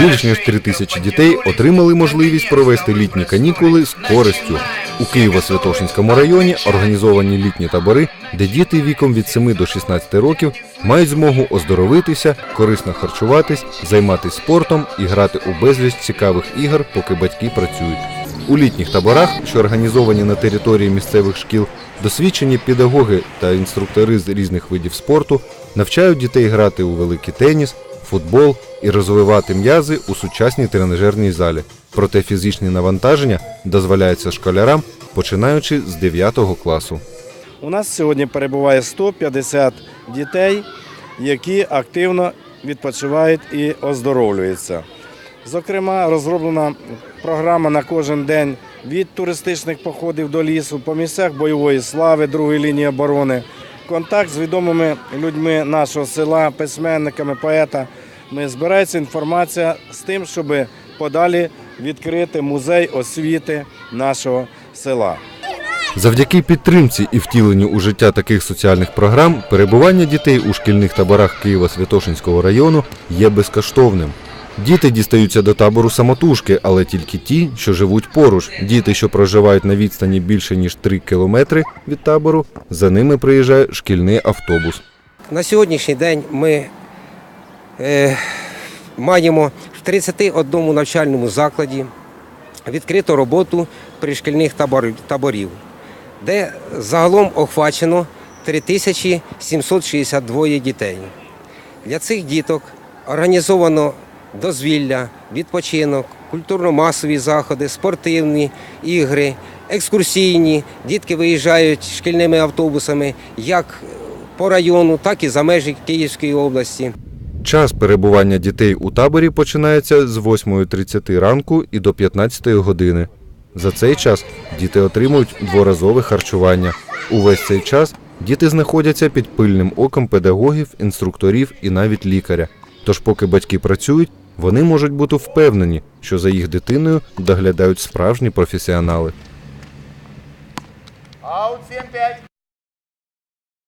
Більш ніж три тисячі дітей отримали можливість провести літні канікули з користю. У Києво-Святошинському районі організовані літні табори, де діти віком від 7 до 16 років мають змогу оздоровитися, корисно харчуватись, займатися спортом і грати у безліч цікавих ігор, поки батьки працюють. У літніх таборах, що організовані на території місцевих шкіл, досвідчені педагоги та інструктори з різних видів спорту навчають дітей грати у великий теніс, футбол і розвивати м'язи у сучасній тренажерній залі. Проте фізичні навантаження дозволяються школярам, починаючи з 9 класу. У нас сьогодні перебуває 150 дітей, які активно відпочивають і оздоровлюються. Зокрема, розроблена програма на кожен день від туристичних походів до лісу, по місцях бойової слави, другої лінії оборони, контакт з відомими людьми нашого села, письменниками, поетами. Збирається інформація з тим, щоб подалі відкрити музей освіти нашого села. Завдяки підтримці і втіленню у життя таких соціальних програм перебування дітей у шкільних таборах Києво-Святошинського району є безкоштовним. Діти дістаються до табору самотужки, але тільки ті, що живуть поруч. Діти, що проживають на відстані більше ніж 3 кілометри від табору, за ними приїжджає шкільний автобус. На сьогоднішній день ми е, маємо в 31 навчальному закладі відкриту роботу пришкільних таборів, де загалом охвачено 3762 дітей. Для цих діток організовано дозвілля, відпочинок, культурно-масові заходи, спортивні ігри, екскурсійні. Дітки виїжджають шкільними автобусами як по району, так і за межі Київської області. Час перебування дітей у таборі починається з 8.30 ранку і до 15 години. За цей час діти отримують дворазове харчування. Увесь цей час діти знаходяться під пильним оком педагогів, інструкторів і навіть лікаря. Тож, поки батьки працюють, вони можуть бути впевнені, що за їх дитиною доглядають справжні професіонали. Аут 7-5.